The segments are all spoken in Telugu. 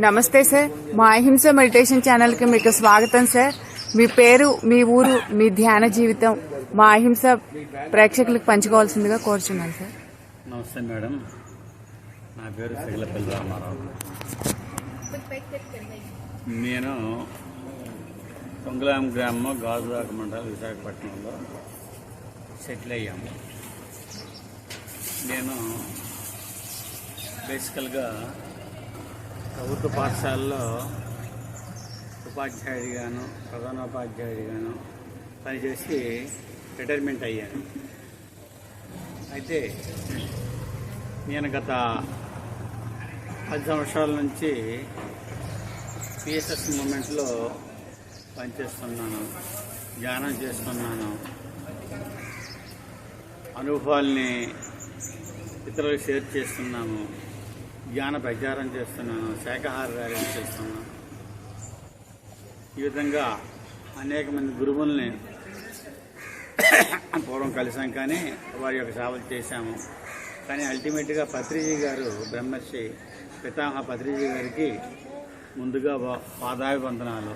నమస్తే సార్. మా అహింస మెడిటేషన్ ఛానల్కి మీకు స్వాగతం సార్. మీ పేరు మీ ఊరు మీ ధ్యాన జీవితం మా అహింస ప్రేక్షకులకు పంచుకోవాల్సిందిగా కోరుచున్నాను సార్. నమస్తే మేడం. నా పేరు రామారావు. నేను పొంగులాం గ్రామం గాజువాక మండలం విశాఖపట్నంలో సెటిల్ అయ్యాము. నేను బేసికల్గా ప్రభుత్వ పాఠశాలలో ఉపాధ్యాయుడిగాను ప్రధానోపాధ్యాయుడిగాను పనిచేసి రిటైర్మెంట్ అయ్యాను. అయితే నేను గత పది సంవత్సరాల నుంచి పిఎస్ఎస్ మూమెంట్లో పనిచేస్తున్నాను ధ్యానం చేస్తున్నాను. అనుభవాల్ని ఇతరులకు షేర్ చేస్తున్నాము. జ్ఞాన ప్రచారం చేస్తున్నాను శాఖాహార ర్యాలీలు చేస్తున్నాను ఈ విధంగా అనేక మంది గురువుల్ని పూర్వం కలిసాం కానీ వారి యొక్క సేవలు చేశాము. కానీ అల్టిమేట్గా పత్రిజీ గారు బ్రహ్మర్షి పితామహ పత్రిజీ గారికి ముందుగా పా- పాదాభివందనాలు.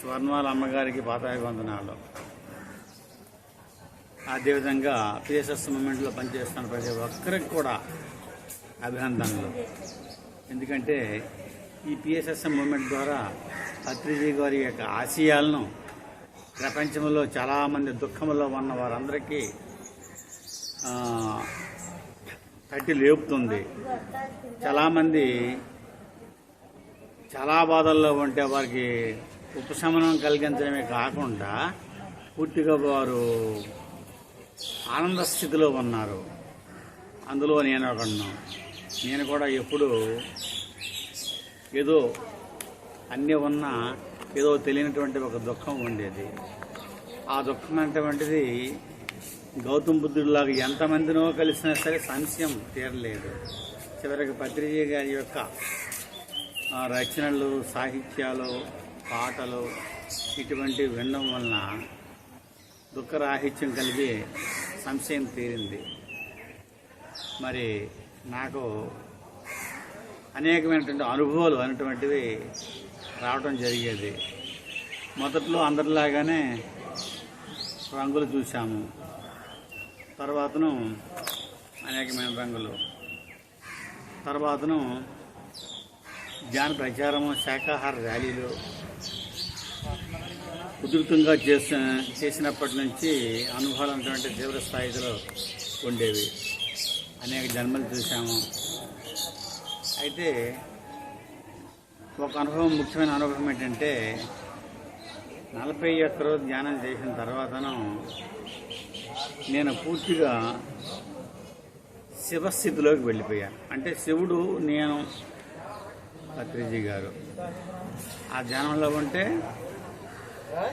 స్వర్ణవాల అమ్మగారికి పాదాభివందనాలు. అదేవిధంగా పిఎస్ఎస్ మూమెంట్లో పనిచేస్తున్న ప్రతి ఒక్కరికి కూడా అభినందనలు. ఎందుకంటే ఈ పిఎస్ఎస్ఎం మూమెంట్ ద్వారా పత్రిజీ గారి యొక్క ఆశయాలను ప్రపంచంలో చాలామంది దుఃఖంలో ఉన్న వారందరికీ తట్టి లేపుతుంది. చాలామంది చాలా బాధల్లో ఉంటే వారికి ఉపశమనం కలిగించడమే కాకుండా పూర్తిగా వారు ఆనంద స్థితిలో ఉన్నారు. అందులో నేను ఒకడును నేను కూడా ఎప్పుడు ఏదో అన్నీ ఉన్నా ఏదో తెలియనటువంటి ఒక దుఃఖం ఉండేది. ఆ దుఃఖం అనేటువంటిది గౌతమ్ బుద్ధుడిలాగా ఎంతమందినో కలిసినా సరే సంశయం తీరలేదు. చివరికి పత్రిజీ గారి యొక్క రచనలు సాహిత్యాలు పాటలు ఇటువంటివి వినడం వలన దుఃఖరాహిత్యం కలిగి సంశయం తీరింది. మరి నాకు అనేకమైనటువంటి అనుభవాలు అనేటువంటివి రావటం జరిగేది. మొదట్లో అందరిలాగానే రంగులు చూశాము. తర్వాతను అనేకమైన రంగులు. తర్వాతను ధ్యాన ప్రచారము శాకాహార ర్యాలీలు ఉధృతంగా చేసిన చేసినప్పటి నుంచి అనుభవాలు అటువంటి తీవ్ర స్థాయిలో ఉండేవి. అనేక జన్మలు చూసాము అయితే ఒక అనుభవం ముఖ్యమైన అనుభవం ఏంటంటే నలభై ఒక్క రోజు ధ్యానం చేసిన తర్వాతను నేను పూర్తిగా శివస్థితిలోకి వెళ్ళిపోయాను అంటే శివుడు నేను పత్రిజీ గారు. ఆ ధ్యానంలో ఉంటే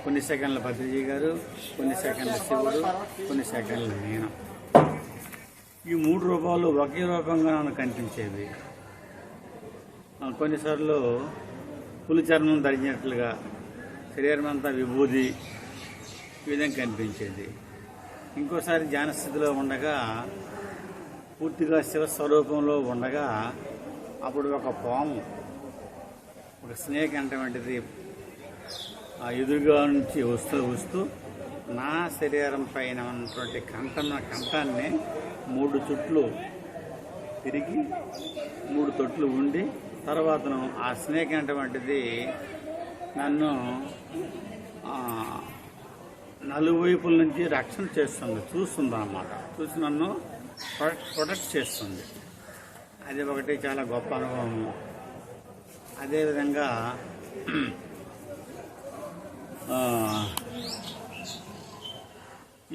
కొన్ని సెకండ్ల పత్రిజీ గారు కొన్ని సెకండ్ల శివుడు కొన్ని సెకండ్ల నేను. ఈ మూడు రూపాలు ఒకే రూపంగా నాకు కనిపించేవి. కొన్నిసార్లు పులి చర్మం ధరించినట్లుగా శరీరం అంతా విభూది ఈ విధంగా కనిపించేది. ఇంకోసారి ధ్యానస్థితిలో ఉండగా పూర్తిగా శివస్వరూపంలో ఉండగా అప్పుడు ఒక పాము ఒక స్నేక్ అనేటువంటిది ఆ ఎదురుగా నుంచి వస్తూ వస్తూ నా శరీరం పైన ఉన్నటువంటి కంఠం కంఠాన్ని మూడు చుట్లు తిరిగి మూడు తొట్లు ఉండి తర్వాత ఆ స్నేక్ అనేటువంటిది నన్ను నలువైపుల నుంచి రక్షణ చేస్తుంది చూస్తుంది అన్నమాట చూసి నన్ను ప్రొటెక్ట్ చేస్తుంది. అది ఒకటి చాలా గొప్ప అనుభవము. అదేవిధంగా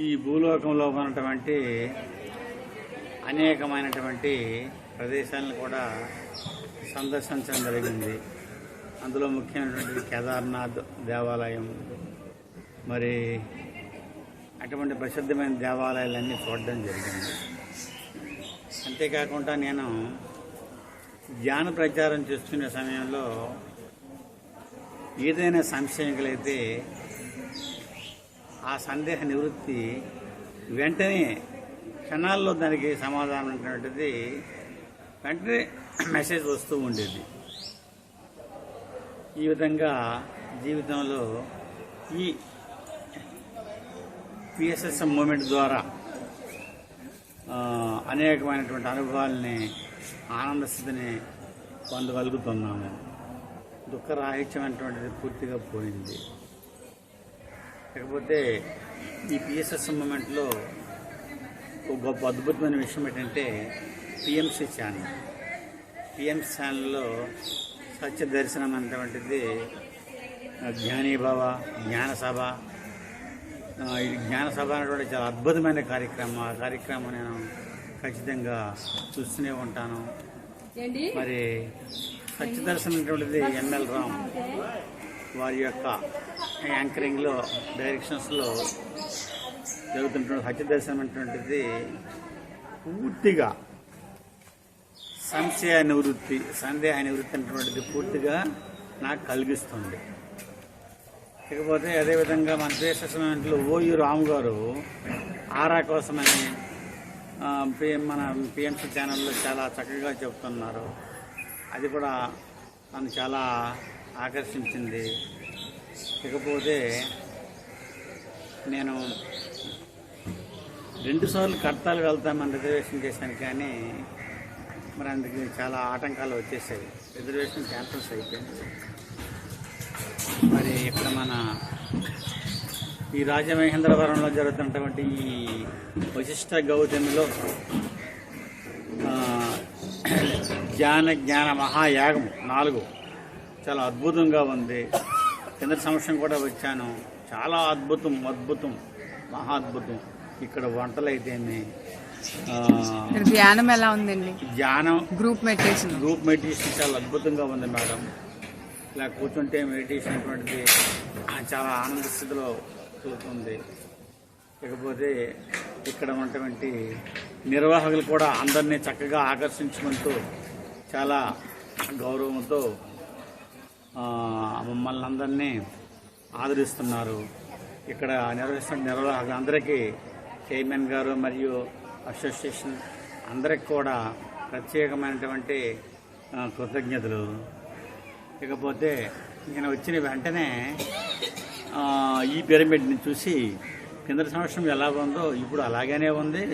ఈ భూలోకంలో ఉన్నటువంటి అనేకమైనటువంటి ప్రదేశాలను కూడా సందర్శించడం జరిగింది. అందులో ముఖ్యమైనటువంటి కేదార్నాథ్ దేవాలయం మరి అటువంటి ప్రసిద్ధమైన దేవాలయాలన్నీ చూడడం జరిగింది. అంతేకాకుండా నేను ధ్యాన ప్రచారం చేస్తున్న సమయంలో ఏదైనా సంశయం కలిగితే ఆ సందేహ నివృత్తి వెంటనే క్షణాల్లో దానికి సమాధానం అనేటువంటిది వెంటనే మెసేజ్ వస్తూ ఉండేది. ఈ విధంగా జీవితంలో ఈ పిఎస్ఎస్ఎం మూమెంట్ ద్వారా అనేకమైనటువంటి అనుభవాల్ని ఆనంద స్థితిని పొందగలుగుతున్నాము. దుఃఖరాహిత్యం అనేటువంటిది పూర్తిగా పోయింది. లేకపోతే ఈ పిఎస్ఎస్ మూమెంట్లో ఒక గొప్ప అద్భుతమైన విషయం ఏంటంటే పిఎంసి ఛానల్. పిఎంసి ఛానల్లో సత్య దర్శనం అనేటువంటిది జ్ఞానీభావ జ్ఞానసభ ఇది జ్ఞానసభ అనేటువంటి చాలా అద్భుతమైన కార్యక్రమం. ఆ కార్యక్రమం నేను ఖచ్చితంగా చూస్తూనే ఉంటాను. మరి సత్యదర్శనం అనేటువంటిది ఎన్ఎల్ రామ్ వారి యొక్క యాంకరింగ్లో డైరెక్షన్స్లో జరుగుతున్నటువంటి సత్యదర్శనం అనేటువంటిది పూర్తిగా సంశయ నివృత్తి సందేహ నివృత్తి అనేటువంటిది పూర్తిగా నాకు కలిగిస్తుంది. ఇకపోతే అదేవిధంగా మన దేశంలో ఓయూ రాము గారు ఆరా కోసమని ఆ, పి- మన పిఎంసీ ఛానల్లో చాలా చక్కగా చెప్తున్నారు. అది కూడా నన్ను చాలా ఆకర్షించింది. ఇకపోతే నేను రెండుసార్లు కడతాలు వెళ్తామని రిజర్వేషన్ చేశాను కానీ మరి అందుకు చాలా ఆటంకాలు వచ్చేసాయి. రిజర్వేషన్ క్యాన్సల్స్ అయిపోయింది. మరి ఇక్కడ మన ఈ రాజమహేంద్రవరంలో జరుగుతున్నటువంటి ఈ వశిష్ట గౌతమిలో జ్ఞాన జ్ఞాన మహాయాగం నాలుగు చాలా అద్భుతంగా ఉంది. కింద సంవత్సరం కూడా వచ్చాను. చాలా అద్భుతం అద్భుతం మహా అద్భుతం. ఇక్కడ వంటలు అయితేనే ఇక్కడ ధ్యానం ఎలా ఉందండి? ధ్యానం గ్రూప్ మెడిటేషన్ గ్రూప్ మెడిటేషన్ చాలా అద్భుతంగా ఉంది మేడం. ఇలా కూర్చుంటే మెడిటేషన్ అటువంటిది చాలా ఆనంద స్థితిలో కలుగుతుంది ఇకపోతే ఇక్కడ ఉన్నటువంటి నిర్వాహకులు కూడా అందరినీ చక్కగా ఆకర్షించుకుంటూ చాలా గౌరవంతో మమ్మల్ని అందరినీ ఆదరిస్తున్నారు. ఇక్కడ నిర్వహిస్తున్న నిర్వాహకులు అందరికీ చైర్మన్ గారు మరియు అసోసియేషన్ అందరికి కూడా ప్రత్యేకమైనటువంటి కృతజ్ఞతలు. ఇకపోతే నేను వచ్చిన వెంటనే ఈ పిరమిడ్ని చూసి కింద సంవత్సరం ఎలా ఉందో ఇప్పుడు అలాగనే ఉంది.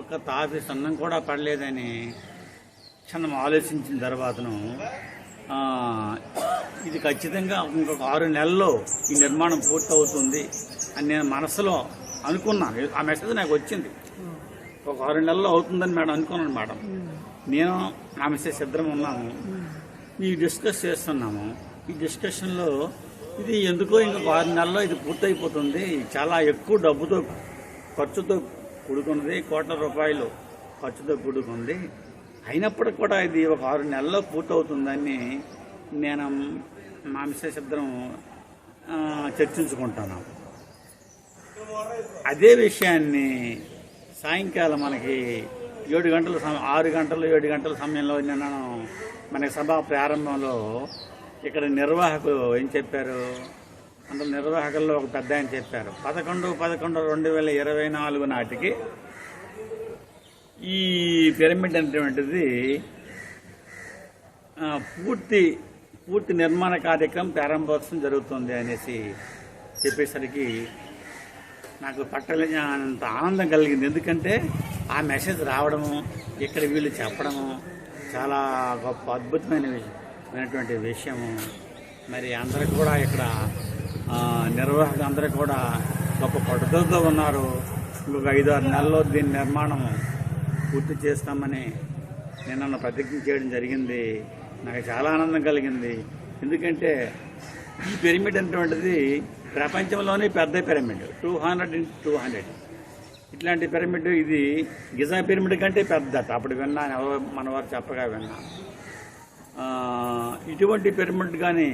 ఒక్క తాపి సన్నం కూడా పడలేదని క్షణం ఆలోచించిన తర్వాతను ఇది ఖచ్చితంగా ఇంకొక ఆరు నెలల్లో ఈ నిర్మాణం పూర్తవుతుంది అని నేను మనసులో అనుకున్నాను ఆ మెసేజ్ నాకు వచ్చింది. ఒక ఆరు నెలల్లో అవుతుందని మేడం అనుకున్నాను మేడం. నేను ఆ మెసేజ్ ఇద్దరం ఉన్నాము. ఈ డిస్కస్ చేస్తున్నాము. ఈ డిస్కషన్లో ఇది ఎందుకో ఇంకొక ఆరు నెలల్లో ఇది పూర్తయిపోతుంది. చాలా ఎక్కువ డబ్బుతో ఖర్చుతో కూడుకున్నది కోట్ల రూపాయలు ఖర్చుతో కూడుకుంది. అయినప్పటికి కూడా ఇది ఒక ఆరు నెలల్లో పూర్తవుతుందని నేను మా మిస్సెస్ ఇద్దరం చర్చించుకుంటున్నాం అదే విషయాన్ని సాయంకాలం మనకి ఏడు గంటల ఆరు గంటలు ఏడు గంటల సమయంలో నిన్న మనకి సభ ప్రారంభంలో ఇక్కడ నిర్వాహకులు ఏం చెప్పారు? అందులో నిర్వాహకుల్లో ఒక పెద్ద ఆయన చెప్పారు. పదకొండు పదకొండు రెండు వేల ఇరవై నాలుగు నాటికి ఈ పిరమిడ్ అనేటువంటిది పూర్తి పూర్తి నిర్మాణ కార్యక్రమం ప్రారంభోత్సవం జరుగుతుంది అనేసి చెప్పేసరికి నాకు పట్టలేని అంత ఆనందం కలిగింది. ఎందుకంటే ఆ మెసేజ్ రావడము ఇక్కడ వీళ్ళు చెప్పడము చాలా గొప్ప అద్భుతమైన విషయము. మరి అందరికి కూడా ఇక్కడ నిర్వాహకులు అందరూ కూడా గొప్ప పట్టుదలతో ఉన్నారు. ఇంకొక ఐదు ఆరు నెలల్లో దీని నిర్మాణం పూర్తి చేస్తామని నిన్న ప్రతిజ్ఞ చేయడం జరిగింది. నాకు చాలా ఆనందం కలిగింది. ఎందుకంటే ఈ పిరమిడ్ అనేటువంటిది ప్రపంచంలోనే పెద్ద pyramid two hundred into two hundred ఇట్లాంటి పిరమిడ్ ఇది గిజా పిరమిడ్ కంటే పెద్దట అప్పుడు విన్నాను ఎవరో మనవారు చెప్పగా విన్నాను ఇటువంటి పిరమిడ్ కానీ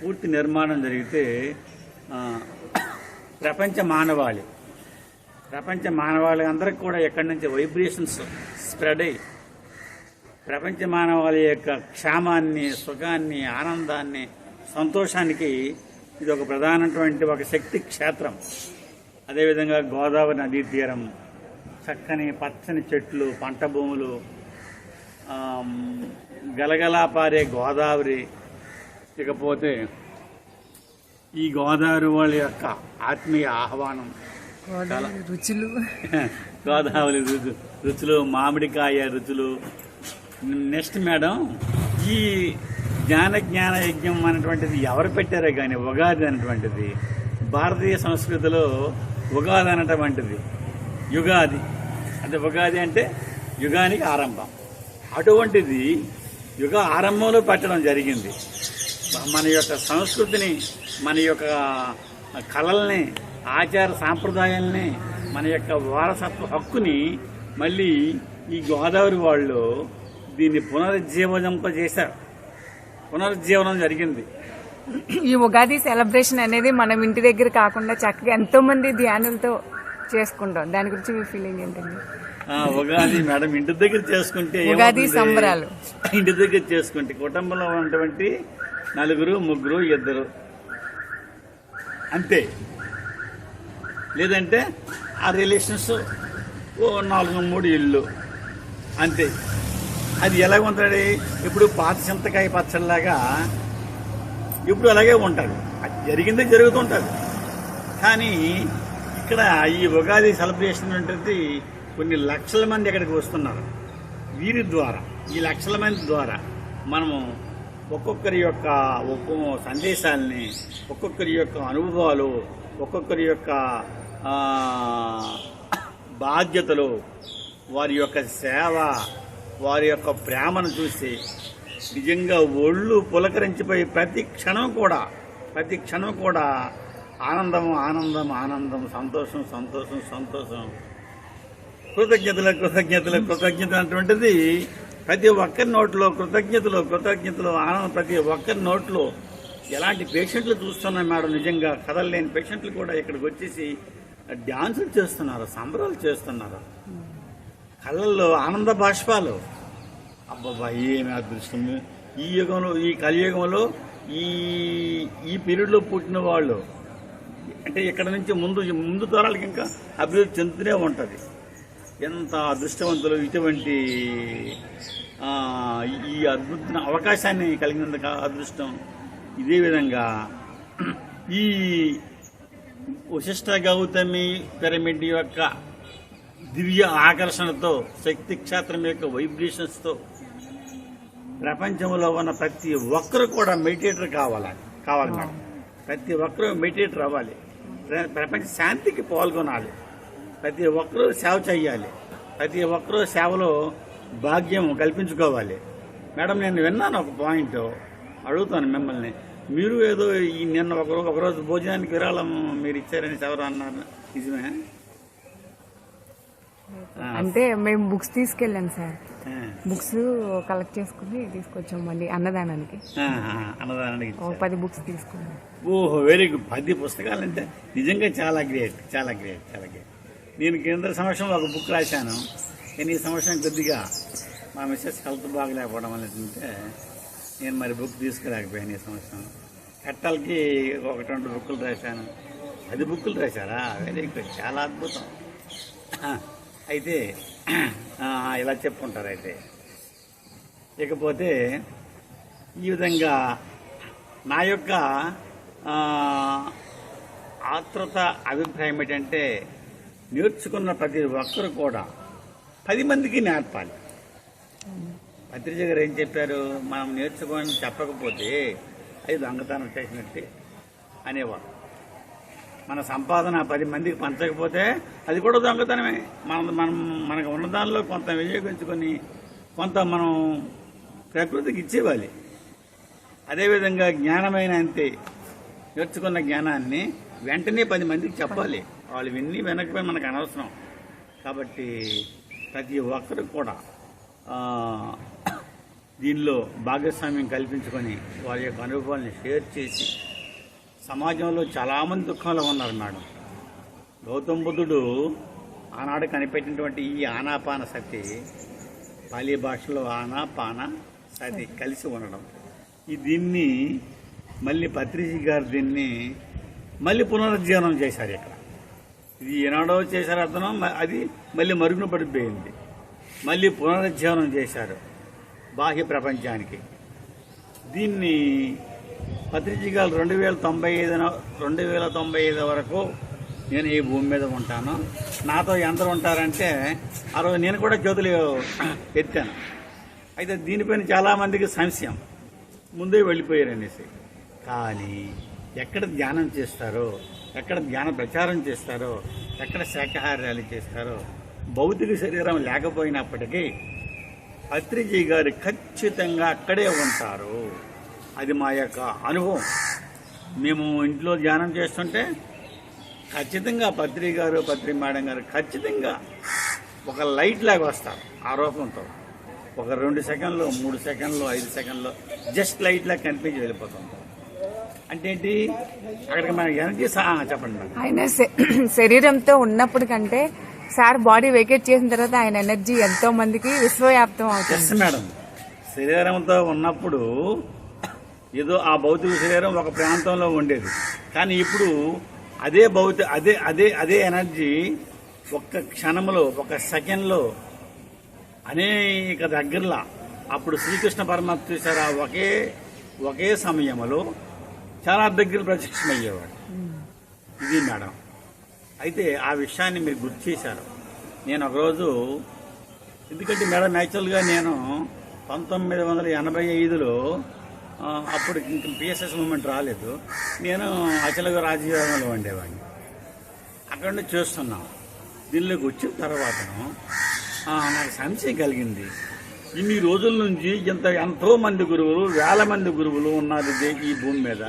పూర్తి నిర్మాణం జరిగితే ప్రపంచ మానవాళి. ప్రపంచ మానవాళి అందరికి కూడా ఎక్కడి నుంచి వైబ్రేషన్స్ స్ప్రెడ్ అయ్యి ప్రపంచ మానవాళి యొక్క క్షేమాన్ని సుఖాన్ని ఆనందాన్ని సంతోషానికి ఇది ఒక ప్రధానటువంటి ఒక శక్తి క్షేత్రం. అదేవిధంగా గోదావరి నదీ తీరం చక్కని పచ్చని చెట్లు పంట భూములు ఆ, ఆమ్, గలగలా పారే గోదావరి. ఇకపోతే ఈ గోదావరి వాళ్ళ యొక్క ఆత్మీయ ఆహ్వానం. రుచులు. గోదావరి రుచు రుచులు మామిడికాయ రుచులు. నెక్స్ట్ మేడం ఈ జ్ఞాన జ్ఞాన యజ్ఞం అనేటువంటిది ఎవరు పెట్టారే కానీ ఉగాది అనేటువంటిది భారతీయ సంస్కృతిలో ఉగాది అనేటువంటిది. యుగాది. అంటే ఉగాది అంటే యుగానికి ఆరంభం. అటువంటిది యుగ ఆరంభంలో పెట్టడం జరిగింది. మన యొక్క సంస్కృతిని మన యొక్క కళల్ని ఆచార సాంప్రదాయాల్ని మన యొక్క వారసత్వ హక్కుని మళ్ళీ ఈ గోదావరి వాళ్ళు దీన్ని పునరుజ్జీవనంప చేశారు. పునరుజ్జీవనం జరిగింది. ఈ ఉగాది సెలబ్రేషన్ అనేది మనం ఇంటి దగ్గర కాకుండా చక్కగా ఎంతో మంది ధ్యానులతో చేసుకుంటాం. దాని గురించి మీ ఫీలింగ్ ఏంటండి? ఉగాది మేడం ఇంటి దగ్గర చేసుకుంటే ఉగాది? సంబరాలు. ఇంటి దగ్గర చేసుకుంటే కుటుంబంలో ఉన్నటువంటి నలుగురు ముగ్గురు ఇద్దరు. అంతే. లేదంటే ఆ రిలేషన్స్ ఓ నాలుగు మూడు ఇల్లు అంతే. అది ఎలా ఉంటుంది ఇప్పుడు పాత చింతకాయ పచ్చడిలాగా ఇప్పుడు అలాగే ఉంటుంది అది జరిగిందే జరుగుతుంటుంది కానీ ఇక్కడ ఈ ఉగాది సెలబ్రేషన్ ఉంటుంది కొన్ని లక్షల మంది ఇక్కడికి వస్తున్నారు. వీరి ద్వారా ఈ లక్షల మంది ద్వారా మనము ఒక్కొక్కరి యొక్క ఒక్కో సందేశాలని ఒక్కొక్కరి యొక్క అనుభవాలు ఒక్కొక్కరి యొక్క బాధ్యతలు వారి యొక్క సేవ వారి యొక్క ప్రేమను చూసి నిజంగా ఒళ్ళు పులకరించిపోయి ప్రతి క్షణం కూడా ప్రతి క్షణం కూడా ఆనందం ఆనందం ఆనందం సంతోషం సంతోషం సంతోషం. కృతజ్ఞతలు కృతజ్ఞతలు కృతజ్ఞత అటువంటిది ప్రతి ఒక్కరి నోట్లో కృతజ్ఞతలు కృతజ్ఞతలు ఆనందం ప్రతి ఒక్కరి నోట్లో. ఎలాంటి పేషెంట్లు చూస్తున్నాయి మేడం నిజంగా? కదలలేని పేషెంట్లు కూడా ఇక్కడికి వచ్చేసి డ్యాన్సులు చేస్తున్నారు సంబరాలు చేస్తున్నారు. కళ్ళల్లో ఆనంద బాష్పాలు. అబ్బబ్బా ఏమి అదృష్టం. ఈ యుగంలో ఈ కలియుగంలో ఈ ఈ పీరియడ్లో పుట్టిన వాళ్ళు అంటే ఇక్కడ నుంచి ముందు ముందు తరాలకి ఇంకా అభివృద్ధి చెందుతూనే ఉంటుంది. ఎంత అదృష్టవంతులు ఇటువంటి ఈ అద్భుత అవకాశాన్ని కలిగినందుక అదృష్టం. ఇదే విధంగా ఈ వశిష్ట గౌతమి పిరమిడ్ యొక్క దివ్య ఆకర్షణతో శక్తి క్షేత్రం యొక్క వైబ్రేషన్స్తో ప్రపంచంలో ఉన్న ప్రతి ఒక్కరు కూడా మెడిటేటర్ కావాలి కావాలి మేడం. ప్రతి ఒక్కరూ మెడిటేటర్ అవ్వాలి. ప్ర- ప్రపంచ శాంతికి పాల్గొనాలి. ప్రతి ఒక్కరూ సేవ చేయాలి ప్రతి ఒక్కరూ సేవలో భాగ్యం కల్పించుకోవాలి. మేడం నేను విన్నాను ఒక పాయింట్. అడుగుతాను మిమ్మల్ని. మీరు ఏదో ఈ నిన్న ఒకరోజు ఒకరోజు భోజనానికి విరాళం మీరు ఇచ్చారని ఎవరు అన్నారు. నిజమే? అంటే మేము బుక్స్ తీసుకెళ్ళాం సార్. బుక్స్ కలెక్ట్ చేసుకుని తీసుకొచ్చాం మళ్ళీ అన్నదానానికి. అన్నదానానికి పది బుక్స్ తీసుకున్నాం. ఓహో వెరీ గుడ్. పది పుస్తకాలు అంటే నిజంగా చాలా గ్రేట్ చాలా గ్రేట్ చాలా గ్రేట్. నేను కేంద్ర సంవత్సరం ఒక బుక్ రాశాను. కానీ ఈ సంవత్సరం కొద్దిగా మా మిస్సెస్ హెల్త్ బాగలేకపోవడం ఏంటంటే నేను మరి బుక్ తీసుకురాకపోయాను ఈ సంవత్సరం. కట్టాలకి ఒకటి రెండు బుక్కులు రాశాను. పది బుక్కులు రాశారా? Very good. చాలా అద్భుతం. అయితే ఇలా చెప్పుకుంటారు అయితే ఇకపోతే ఈ విధంగా నా యొక్క ఆత్రత అభిప్రాయం ఏంటంటే నేర్చుకున్న ప్రతి ఒక్కరు కూడా పది మందికి నేర్పాలి. పత్రిక గారు ఏం చెప్పారు? మనం నేర్చుకోవాలని చెప్పకపోతే అది దొంగతనం చేసినట్టే అనేవారు. మన సంపాదన పది మందికి పంచకపోతే అది కూడా దొంగతనమే. మన మనం మనకు ఉన్న దానిలో కొంత వినియోగించుకొని కొంత మనం ప్రకృతికి ఇచ్చేవాలి. అదేవిధంగా జ్ఞానమైన అంతే. నేర్చుకున్న జ్ఞానాన్ని వెంటనే పది మందికి చెప్పాలి. వాళ్ళు విన్ని వెనకపోయి మనకు అనవసరం. కాబట్టి ప్రతి ఒక్కరు కూడా దీనిలో భాగస్వామ్యం కల్పించుకొని వారి యొక్క అనుభవాల్ని షేర్ చేసి సమాజంలో చాలామంది దుఃఖంలో ఉన్నారు మేడం. గౌతమ బుద్ధుడు ఆనాడు కనిపెట్టినటువంటి ఈ ఆనాపాన సతి పాలీ భాషలో ఆనాపాన సతి కలిసి ఉండడం. ఈ దీన్ని మళ్ళీ పత్రిజీ గారు దీన్ని మళ్ళీ పునరుజ్జీవనం చేశారు ఇక్కడ. ఇది ఏనాడో చేశారు అతను అది మళ్ళీ మరుగున పడిపోయింది. మళ్ళీ పునరుజ్జీవనం చేశారు బాహ్య ప్రపంచానికి. దీన్ని పత్రిజీ గారు రెండు వేల తొంభై ఐదు రెండు వేల తొంభై ఐదు వరకు నేను ఈ భూమి మీద ఉంటాను. నాతో ఎంత ఉంటారంటే ఆ రోజు నేను కూడా జ్యోతులు ఎత్తాను. అయితే దీనిపైన చాలామందికి సంశయం. ముందే వెళ్ళిపోయారు అనేసి కానీ ఎక్కడ ధ్యానం చేస్తారో ఎక్కడ ధ్యాన ప్రచారం చేస్తారో ఎక్కడ శాఖాహార ర్యాలీ చేస్తారో భౌతిక శరీరం లేకపోయినప్పటికీ పత్రిజీ గారు ఖచ్చితంగా అక్కడే ఉంటారు. అది మా యొక్క అనుభవం. మేము ఇంట్లో ధ్యానం చేస్తుంటే ఖచ్చితంగా పత్రి గారు పత్రి మేడం గారు ఖచ్చితంగా ఒక లైట్ లాగా వస్తారు ఆ రూపంతో. ఒక రెండు సెకండ్లు మూడు సెకండ్లు ఐదు సెకండ్లు జస్ట్ లైట్ లాగా కనిపించి వెళ్ళిపోతుంటాం అంటే ఏంటి? అక్కడికి మన ఎనర్జీ చెప్పండి ఆయన శరీరంతో ఉన్నప్పుడు కంటే సార్ బాడీ వెకేట్ చేసిన తర్వాత ఆయన ఎనర్జీ ఎంతో మందికి విశ్వవ్యాప్తం అవుతుంది. మేడం. శరీరంతో ఉన్నప్పుడు ఏదో ఆ భౌతిక శరీరం ఒక ప్రాంతంలో ఉండేది. కానీ ఇప్పుడు అదే భౌతిక అదే అదే అదే ఎనర్జీ ఒక్క క్షణంలో ఒక సెకండ్లో అనేక దగ్గరలా అప్పుడు శ్రీకృష్ణ పరమాత్మ చూసారా ఒకే ఒకే సమయంలో చాలా దగ్గర ప్రత్యక్షమయ్యేవాడు. ఇది మేడం. అయితే ఆ విషయాన్ని మీరు గుర్తు చేశారు. నేను ఒకరోజు ఎందుకంటే మేడం యాక్చువల్గా నేను పంతొమ్మిది వందల ఎనభై ఐదులో అప్పుడు ఇంక పిఎస్ఎస్ మూమెంట్ రాలేదు. నేను అచలగా రాజీవంలో ఉండేవాడిని. అక్కడ నుండి చూస్తున్నాం. దీనిలోకి వచ్చిన తర్వాత నాకు సంశయం కలిగింది. ఇన్ని రోజుల నుంచి ఇంత ఎంతో మంది గురువులు వేల మంది గురువులు ఉన్నారు ఈ భూమి మీద.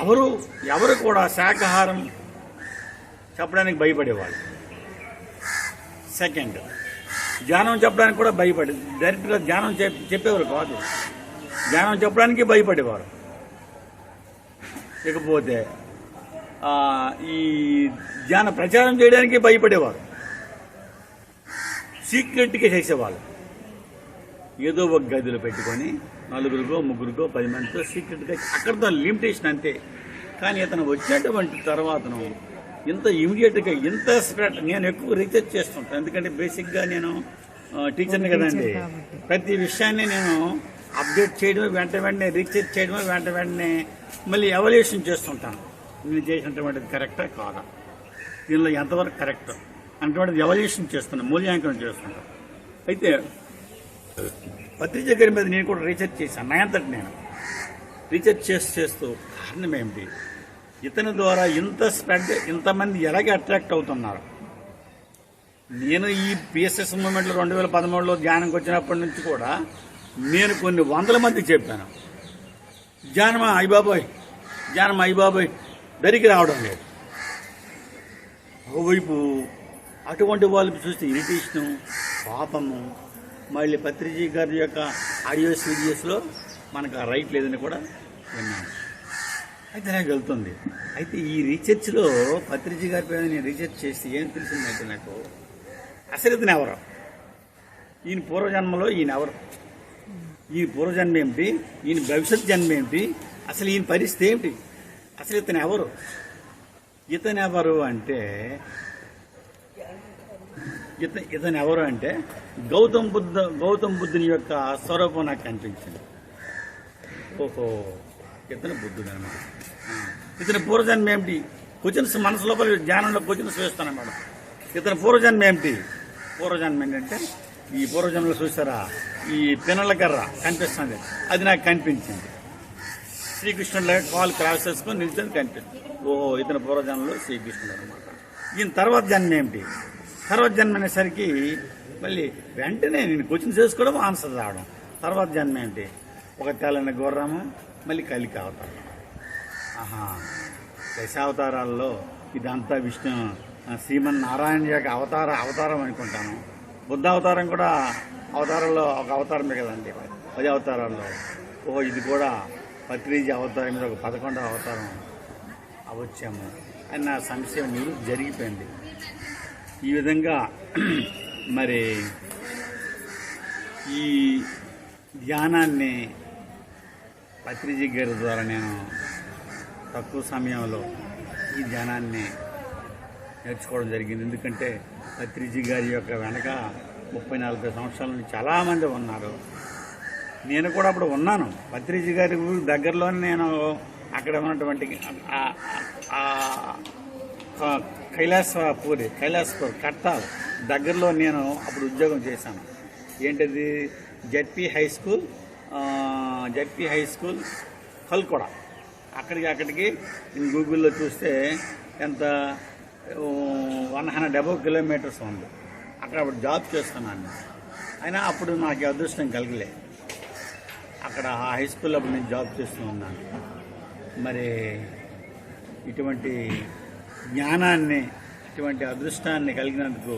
ఎవరు ఎవరు కూడా శాకాహారం చెప్పడానికి భయపడేవాళ్ళు. సెకండ్ ధ్యానం చెప్పడానికి కూడా భయపడి డైరెక్ట్గా ధ్యానం చెప్పేవారు కాదు. ధ్యానం చెప్పడానికి భయపడేవారు. ఇకపోతే ఈ ధ్యాన ప్రచారం చేయడానికి భయపడేవారు. సీక్రెట్గా చేసేవాళ్ళు. ఏదో ఒక గదిలో పెట్టుకొని నలుగురికో ముగ్గురికో పది మందితో సీక్రెట్గా అక్కడితో లిమిటేషన్ అంతే. కానీ ఇతను వచ్చినటువంటి తర్వాతను ఇంత ఇమీడియట్గా ఇంత స్ప్రెడ్ నేను ఎక్కువ రీసెర్చ్ చేస్తుంటాను. ఎందుకంటే బేసిక్గా నేను టీచర్ని కదండి. ప్రతి విషయాన్ని నేను అప్డేట్ చేయడమే వెంట వెంటనే రీసెర్చ్ చేయడమే వెంట వెంటనే మళ్ళీ ఎవల్యూషన్ చేస్తుంటాను. నేను చేసినటువంటిది కరెక్టా కాదా? దీనిలో ఎంతవరకు కరెక్ట్ అటువంటిది ఎవల్యూషన్ చేస్తున్నాను మూల్యాంకనం చేస్తున్నాను అయితే పత్రిక గారి మీద నేను కూడా రీసెర్చ్ చేశాను నా అంతటి నేను. రీసెర్చ్ చేసి చేస్తూ కారణం ఏమిటి? ఇతని ద్వారా ఇంత స్ప్రెడ్ ఇంతమంది ఎలాగే అట్రాక్ట్ అవుతున్నారు? నేను ఈ పిఎస్ఎస్ మూమెంట్లో రెండు వేల పదమూడులో ధ్యానంకి వచ్చినప్పటి నుంచి కూడా నేను కొన్ని వందల మంది చెప్పాను. జానమ అయ్యబాబోయ్ జానమ అయ్యబాబోయ్ దరికి రావడం లేదు. ఒకవైపు అటువంటి వాళ్ళు చూస్తే ఇరిటేషను పాపము మళ్ళీ పత్రిజీ గారి యొక్క ఆడియోస్ వీడియోస్లో మనకు ఆ రైట్ లేదని కూడా విన్నాను. అయితే నాకు వెళ్తుంది. అయితే ఈ రీసెర్చ్లో పత్రిజీ గారి పైన నేను రీసెర్చ్ చేసి ఏం తెలిసిందంటే నాకు? అసలు ఇతను ఎవరు? ఈయన పూర్వజన్మలో ఈయన ఎవరు? ఈయన పూర్వజన్మ ఏమిటి ఈయన భవిష్యత్ జన్మ ఏమిటి అసలు ఈయన పరిస్థితి ఏమిటి? అసలు ఇతను ఎవరు? ఇతను ఎవరు అంటే ఇత ఇతను ఎవరు అంటే గౌతమ్ బుద్ధ గౌతమ్ బుద్ధుని యొక్క స్వరూపం నాకు కనిపించింది. ఓహో ఇతను బుద్ధుడు అనమాట ఇతని పూర్వజన్మ ఏమిటి? క్వశ్చన్స్ మనసు లోపల జ్ఞానంలో క్వశ్చన్స్ వేస్తాను మేడం ఇతని పూర్వజన్మ ఏమిటి? పూర్వజన్మ ఏంటంటే ఈ పూర్వజన్మలో చూసారా? ఈ పిన్నల కర్ర కనిపిస్తుంది. అది నాకు కనిపించింది. శ్రీకృష్ణుడు కాలు క్రాస్ చేసుకొని నిల్చొని కనిపిస్తుంది. ఓహో ఇతని పూర్వజన్మలో శ్రీకృష్ణుడు అనమాట ఈయన తర్వాత జన్మ ఏమిటి? తర్వాత జన్మ అనేసరికి మళ్ళీ వెంటనే నేను క్వశ్చన్ చేసుకోవడం ఆన్సర్ రావడం. తర్వాత జన్మ ఏంటి ఒక తెల్లని గుర్రము మళ్ళీ కలికి అవతారం. ఆహా దశావతారాల్లో ఇదంతా విష్ణు శ్రీమన్ నారాయణ యొక్క అవతార అవతారం అనుకుంటాను. బుద్ధ అవతారం కూడా అవతారంలో ఒక అవతారమే కదండి. పది అవతారాల్లో. ఓ ఇది కూడా పత్రిజీ అవతారం మీద ఒక పదకొండవ అవతారం అవచ్చాము అని నా సంశయం మీరు జరిగిపోయింది. ఈ విధంగా మరి ఈ ధ్యానాన్ని పత్రిజీ గారి ద్వారా నేను తక్కువ సమయంలో ఈ ధ్యానాన్ని నేర్చుకోవడం జరిగింది. ఎందుకంటే పత్రిజీ గారి యొక్క వెనక ముప్పై నలభై సంవత్సరాల నుంచి చాలామంది ఉన్నారు. నేను కూడా అప్పుడు ఉన్నాను. పత్రిజీ గారి దగ్గరలోనే నేను అక్కడ ఉన్నటువంటి కైలాసపూరి కైలాసపూర్ కట్టాల్ దగ్గరలో నేను అప్పుడు ఉద్యోగం చేశాను. ఏంటది? ZP high school ZP high school Kalkoda. అక్కడికి అక్కడికి నేను గూగుల్లో చూస్తే ఎంత వన్ హండ్రెడ్ అబౌవ్ కిలోమీటర్స్ ఉంది. అక్కడ అప్పుడు జాబ్ చేస్తున్నాను. అయినా అప్పుడు నాకు అదృష్టం కలగలే. అక్కడ ఆ హై స్కూల్లో అప్పుడు నేను జాబ్ చేస్తూ ఉన్నాను. మరి ఇటువంటి జ్ఞానాన్ని ఇటువంటి అదృష్టాన్ని కలిగినందుకు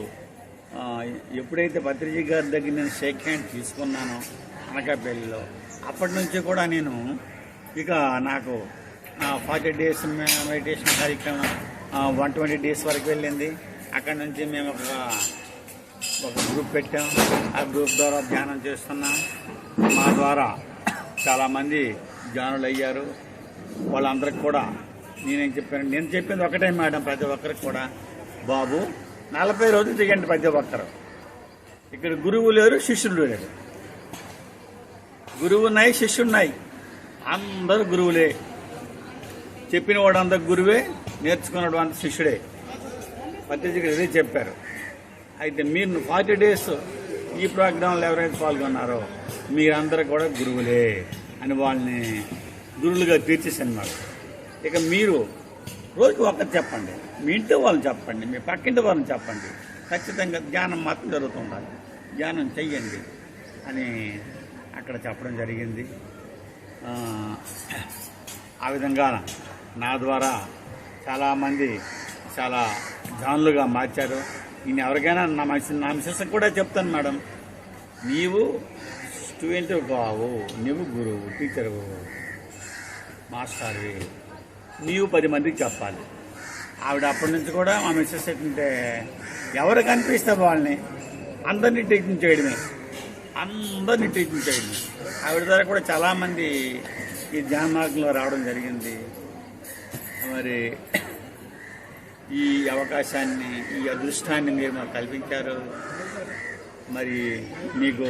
ఎప్పుడైతే భద్రజీ గారి దగ్గర నేను షేక్ హ్యాండ్ తీసుకున్నానో అనకాపల్లిలో అప్పటి నుంచి కూడా నేను ఇక నాకు ఫార్టీ డేస్ మెడిటేషన్ కార్యక్రమం వన్ ట్వంటీ డేస్ వరకు వెళ్ళింది. అక్కడ నుంచి మేము ఒక ఒక గ్రూప్ పెట్టాం. ఆ గ్రూప్ ద్వారా ధ్యానం చేస్తున్నాం. మా ద్వారా చాలామంది ధ్యానులు అయ్యారు. వాళ్ళందరికి కూడా నేనేం చెప్పాను నేను చెప్పింది ఒకటే మేడం ప్రతి ఒక్కరికి కూడా. బాబు నలభై రోజులు దిగండి ప్రతి ఒక్కరు. ఇక్కడ గురువు లేరు శిష్యులు లేరు. గురువు ఉన్నాయి శిష్యుడు ఉన్నాయి. అందరూ గురువులే. చెప్పిన వాడంత గురువే నేర్చుకున్నాడు అంత శిష్యుడే. పత్రిక ఇదే చెప్పారు. అయితే మీరు ఫార్టీ డేస్ ఈ ప్రోగ్రాంలో ఎవరైతే పాల్గొన్నారో మీరందరూ కూడా గురువులే అని వాళ్ళని గురువులుగా తీర్చేసాను మరి ఇక మీరు రోజుకి ఒకటి చెప్పండి. మీ ఇంటి వాళ్ళని చెప్పండి. మీ పక్కింటి వాళ్ళని చెప్పండి. ఖచ్చితంగా ధ్యానం మాత్రం జరుగుతుండాలి ధ్యానం చెయ్యండి అని అక్కడ చెప్పడం జరిగింది. ఆ విధంగా నా ద్వారా చాలామంది చాలా జాన్లుగా మార్చారు. నేను ఎవరికైనా నా మిస్ నా విశేషం కూడా చెప్తాను మేడం. నీవు స్టూడెంట్ కావు నువ్వు గురువు టీచరు మాస్టర్వి నీవు పది మందికి చెప్పాలి. ఆవిడ అప్పటి నుంచి కూడా మా మిస్సెస్ ఏంటంటే ఎవరు కనిపిస్తే వాళ్ళని అందరినీ టీచింగ్ చేయడమే. అందరినీ టీచింగ్ చేయడమే. ఆవిడ ద్వారా కూడా చాలామంది ఈ ధ్యాన మార్గంలో రావడం జరిగింది. మరి ఈ అవకాశాన్ని ఈ అదృష్టాన్ని మీరు మాకు కల్పించారు. మరి మీకు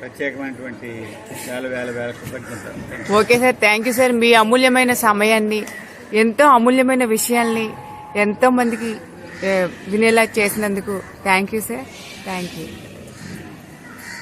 ప్రత్యేకమైనటువంటి వేల వేల వేల కృతజ్ఞతలు. Okay sir thank you sir. మీ అమూల్యమైన సమయాన్ని ఎంతో అమూల్యమైన విషయాల్ని ఎంతో మందికి వినేలా చేసినందుకు thank you sir. Thank you.